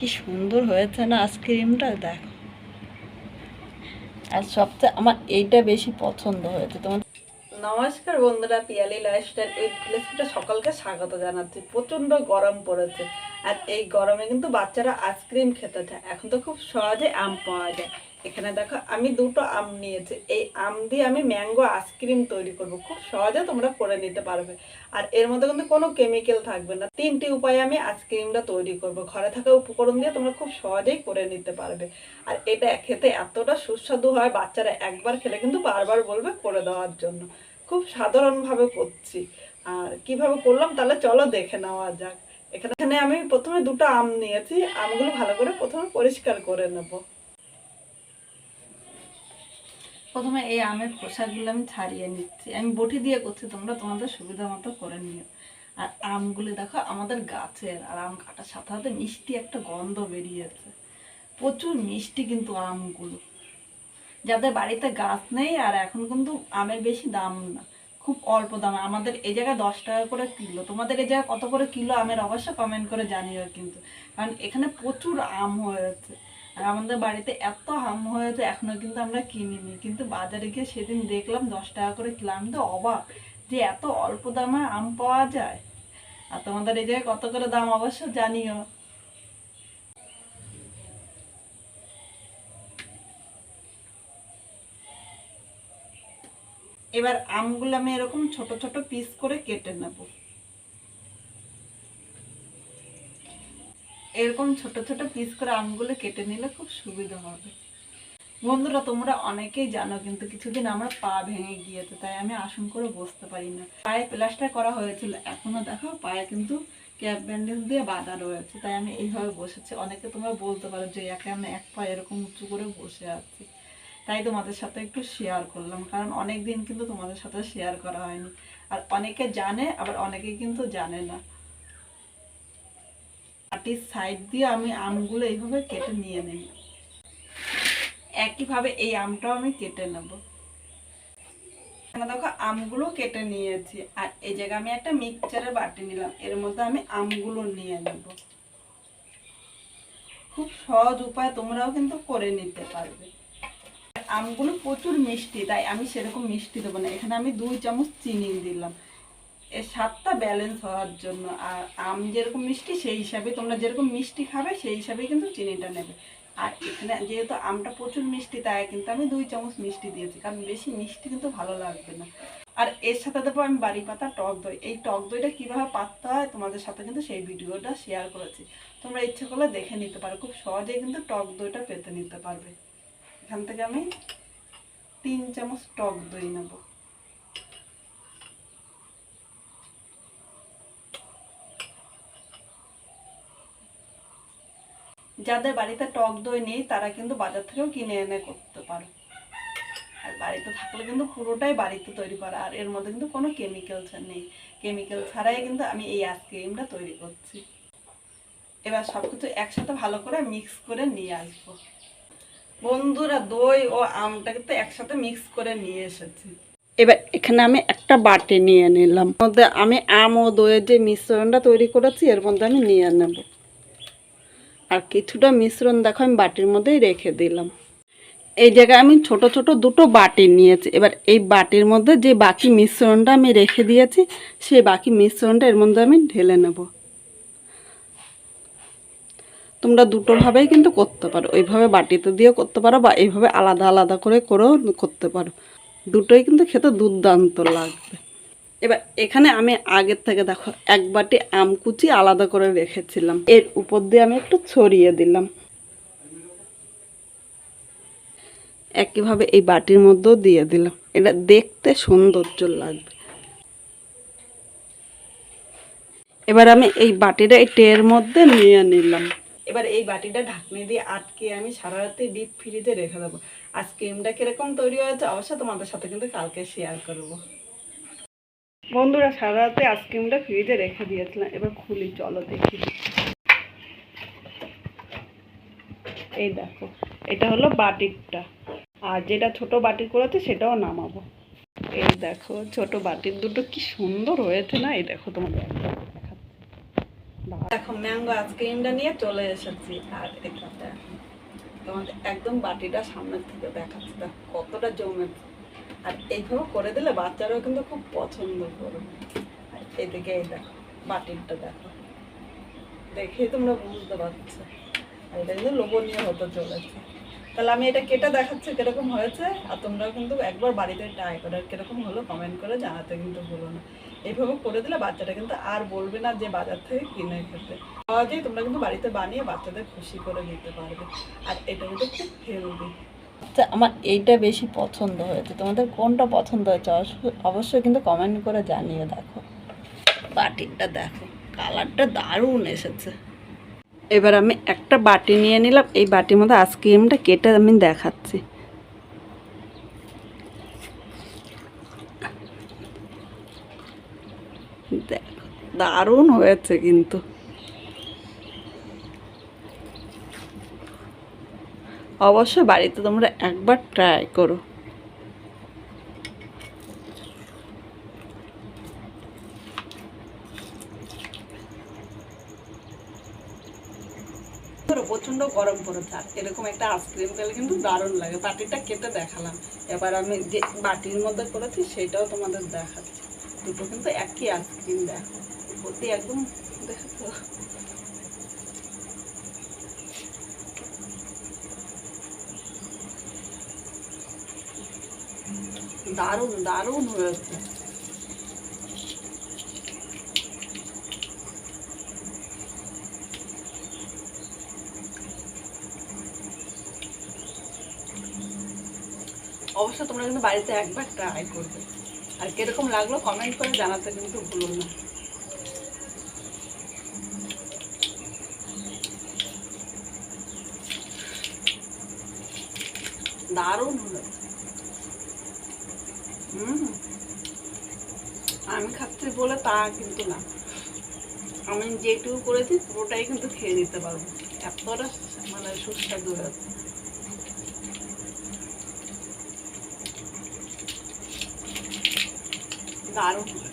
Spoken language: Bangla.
কি সুন্দর হয়েছে না আইসক্রিমটা দেখো। আর সবচেয়ে আমার এইটা বেশি পছন্দ হয়েছে, তোমার নমস্কার বন্ধুরা, পিয়ালি লাইফস্টাইল এই রেসিপিটা সকালকে স্বাগত জানাচ্ছি। প্রচণ্ড গরম পড়েছে। আর এই গরমে কিন্তু বাচ্চারা আইসক্রিম খেতে চায়। এখন তো খুব সহজে আম পাওয়া যায়। এখানে দেখো, আমি দুটো আম নিয়েছি। এই আম দিয়ে আমি ম্যাঙ্গো আইসক্রিম তৈরি করব। খুব সহজে তোমরা করে নিতে পারবে। আর এর মধ্যে কিন্তু কোনো কেমিক্যাল থাকবে না। তিনটি উপায়ে আমি আইসক্রিমটা তৈরি করব। ঘরে থাকা উপকরণ দিয়ে তোমরা খুব সহজেই করে নিতে পারবে। আর এটা খেতে এতটা সুস্বাদু হয়, বাচ্চারা একবার খেলে কিন্তু বারবার বলবে করে দেওয়ার জন্য। খুব সাধারণভাবে করছি। আর কীভাবে করলাম তাহলে চলো দেখে নেওয়া যাক। এখানে আমি প্রথমে দুটো আম নিয়েছি। আমগুলো ভালো করে প্রথমে পরিষ্কার করে নেব। প্রথমে এই আমের খোসাগুলো আমি ছাড়িয়ে নিচ্ছি। আমি বটি দিয়ে করছি, তোমরা তোমাদের সুবিধা মতো করে নিও। আর আমগুলি দেখো, আমাদের গাছের, আর আম কাটার সাথে সাথে মিষ্টি একটা গন্ধ বেরিয়েছে। প্রচুর মিষ্টি কিন্তু আমগুলো। যাদের বাড়িতে গাছ নেই, আর এখন কিন্তু আমের বেশি দাম না, খুব অল্প দাম। আমাদের এই জায়গায় দশ টাকা করে কিলো। তোমাদের এই জায়গায় কত করে কিলো আমের? অবশ্য কমেন্ট করে জানিও কিন্তু। কারণ এখানে প্রচুর আম হয়েছে। আর আমাদের বাড়িতে এত আম হয়েছে এখনও কিন্তু আমরা কিনিনি। কিন্তু বাজারে গিয়ে সেদিন দেখলাম দশ টাকা করে কিলো আমি তো অবাক যে এত অল্প দামে আম পাওয়া যায়। আর তোমাদের এই জায়গায় কত করে দাম অবশ্য জানিও। এবার আমগুলো আমি এরকম ছোট ছোট পিস করে কেটে নেব। এরকম ছোট ছোট পিস করে আমগুলো কেটে নিলে খুব সুবিধা হবে। বন্ধুরা, তোমরা অনেকেই জানো কিন্তু কিছুদিন আমার পা ভেঙে গিয়েছে, তাই আমি আসন করে বসতে পারি না। পায়ে প্লাস্টার করা হয়েছিল, এখনও দেখো পায়ে কিন্তু ক্যাপ ব্যান্ডেজ দিয়ে বাঁধা রয়েছে, তাই আমি এইভাবে বসেছি। অনেকে তোমরা বলতে পারো যে একে আমি এক পা এরকম উঁচু করে বসে আছি। তাই তোমাদের সাথে একটু শেয়ার করলাম, কারণ অনেক দিন কিন্তু তোমাদের সাথে শেয়ার করা হয়নি। আর অনেকে জানে, আবার অনেকে কিন্তু জানে না। মাটির সাইড দিয়ে আমি আমগুলো এইভাবে কেটে নিয়ে নেই। একইভাবে এই আমটাও আমি কেটে নেব। দেখো আমগুলো কেটে নিয়েছি, আর এই জায়গায় আমি একটা মিক্সচারের বাটি নিলাম, এর মধ্যে আমি আমগুলো নিয়ে নেব। খুব সহজ উপায়, তোমরাও কিন্তু করে নিতে পারবে। আমগুলো প্রচুর মিষ্টি, তাই আমি সেরকম মিষ্টি দেবো না। এখানে আমি দুই চামচ চিনি দিলাম। এর স্বাদটা ব্যালেন্স হওয়ার জন্য। আর আম যেরকম মিষ্টি, সেই হিসাবে তোমরা যেরকম মিষ্টি খাবে, সেই হিসাবেই কিন্তু চিনিটা নেবে। আর এখানে যেহেতু আমটা প্রচুর মিষ্টি, তাই কিন্তু আমি দুই চামচ মিষ্টি দিয়েছি, কারণ বেশি মিষ্টি কিন্তু ভালো লাগবে না। আর এর সাথে দেবো আমি বাড়ি পাতা টক দই। এই টক দইটা কীভাবে পাততে হয় তোমাদের সাথে কিন্তু সেই ভিডিওটা শেয়ার করেছি। তোমরা ইচ্ছে করলে দেখে নিতে পারো, খুব সহজেই কিন্তু টক দইটা পেতে নিতে পারবে। এখান থেকে আমি তিন চামচ টক দই নেব। যাদের বাড়িতে টক দই নেই, তারা কিন্তু বাজার থেকেও কিনে এনে করতে পারে। আর বাড়িতে থাকলে কিন্তু পুরোটাই বাড়িতে তৈরি করা, আর এর মধ্যে কিন্তু কোনো কেমিক্যাল নেই। কেমিক্যাল ছাড়াই কিন্তু আমি এই আইসক্রিমটা তৈরি করছি। এবার সব কিছু একসাথে ভালো করে মিক্স করে নিয়ে আসব। বন্ধুরা, দই ও আমটা কিন্তু একসাথে মিক্স করে নিয়ে এসেছি। এবার এখানে আমি একটা বাটি নিয়ে নিলাম। মধ্যে আমি আম ও দইয়ের যে মিশ্রণটা তৈরি করেছি, এর মধ্যে আমি নিয়ে নেব। আর কিছুটা মিশ্রণ দেখো, আমি বাটির মধ্যেই রেখে দিলাম। এই জায়গায় আমি ছোট ছোট দুটো বাটি নিয়েছি। এবার এই বাটির মধ্যে যে বাকি মিশ্রণটা আমি রেখে দিয়েছি, সেই বাকি মিশ্রণটা এর মধ্যে আমি ঢেলে নেব। তোমরা দুটোভাবেই কিন্তু করতে পারো। ওইভাবে বাটিতে দিয়েও করতে পারো বা এইভাবে আলাদা আলাদা করে করেও করতে পারো। দুটোই কিন্তু খেতে দুর্দান্ত লাগবে। এবার এখানে আমি আগের থেকে দেখো এক বাটি আম কুচি আলাদা করে রেখেছিলাম। এর উপর দিয়ে আমি একটু ছড়িয়ে দিলাম। একইভাবে এই বাটির মধ্যেও দিয়ে দিলাম। এটা দেখতে সৌন্দর্য লাগবে। এবার আমি এই বাটিটা এই টের মধ্যে নিয়ে নিলাম। এবার এই বাটিটা ঢাকনি দিয়ে আটকে আমি সারা রাতে ডিপ ফ্রিজে রেখে দেবো। আইসক্রিমটা কীরকম তৈরি হয়েছে অবশ্যই তোমাদের সাথে কিন্তু কালকে শেয়ার করব। বন্ধুরা সারা রাতে আইসক্রিমটা ফ্রিজে রেখে দিয়েছিলাম। এবার খুলি, চলো দেখি। এই দেখো, এটা হলো বাটিরটা আর যেটা ছোট বাটি করেছে, সেটাও নামাবো। এই দেখো, ছোট বাটির দুটো কি সুন্দর হয়েছে না? এই দেখো তোমাদের এখন ম্যাঙ্গো আইসক্রিমটা নিয়ে চলে এসেছি। আর এখানে তোমাদের একদম বাটিটা সামনের থেকে দেখাচ্ছে। দেখো, কতটা জমেছে আর এইভাবে করে দিলে বাচ্চারাও কিন্তু খুব পছন্দ আর এদিকে এই দেখো, বাটিরটা দেখো। দেখেই তোমরা বুঝতে পারছ। এটা কিন্তু লোভনীয় হতে চলেছে। তাহলে আমি এটা কেটে দেখাচ্ছি কীরকম হয়েছে, আর তোমরাও কিন্তু একবার বাড়িতে ট্রাই করো। আর কীরকম হলো কমেন্ট করে জানাতে কিন্তু ভুলো না। এইভাবে করে দিলে বাচ্চাটা কিন্তু আর বলবে না যে বাজার থেকে কিনে খেতে। সহজেই তোমরা কিন্তু বাড়িতে বানিয়ে বাচ্চাদের খুশি করে দিতে পারবে। আর এটা কিন্তু খুব হেলদি আচ্ছা আমার এইটা বেশি পছন্দ হয়েছে। তোমাদের কোনটা পছন্দ হয়েছে? অবশ্য- অবশ্যই কিন্তু কমেন্ট করে জানিয়ে দেখো। বাটিটা দেখো কালারটা দারুণ এসেছে। এবার আমি একটা বাটি নিয়ে নিলাম। এই বাটির মধ্যে আইসক্রিমটা কেটে আমি দেখাচ্ছি। দেখো, দারুণ হয়েছে কিন্তু। অবশ্যই বাড়িতে তোমরা একবার ট্রাই করো। প্রচণ্ড গরম পড়েছে, আর এরকম একটা আইসক্রিম খেলে কিন্তু দারুণ লাগে। বাটিটা কেটে দেখালাম। এবার আমি যে বাটির মধ্যে করেছি সেটাও তোমাদের দেখাচ্ছি। দুটো কিন্তু একই আইসক্রিম দেখো। প্রতি একদম দেখো দারুণ দারুণ হয়েছে। অবশ্যই তোমরা কিন্তু বাড়িতে একবার ট্রাই করবে। আর কীরকম লাগল কমেন্ট করে জানাতে কিন্তু ভুলো না। দারুণ হুম আমি খাচ্ছি বলে তা কিন্তু না। আমি যেটুকু করেছি পুরোটাই কিন্তু খেয়ে নিতে পারব। এতটা মানে সুস্বাদু আছে দারুণ।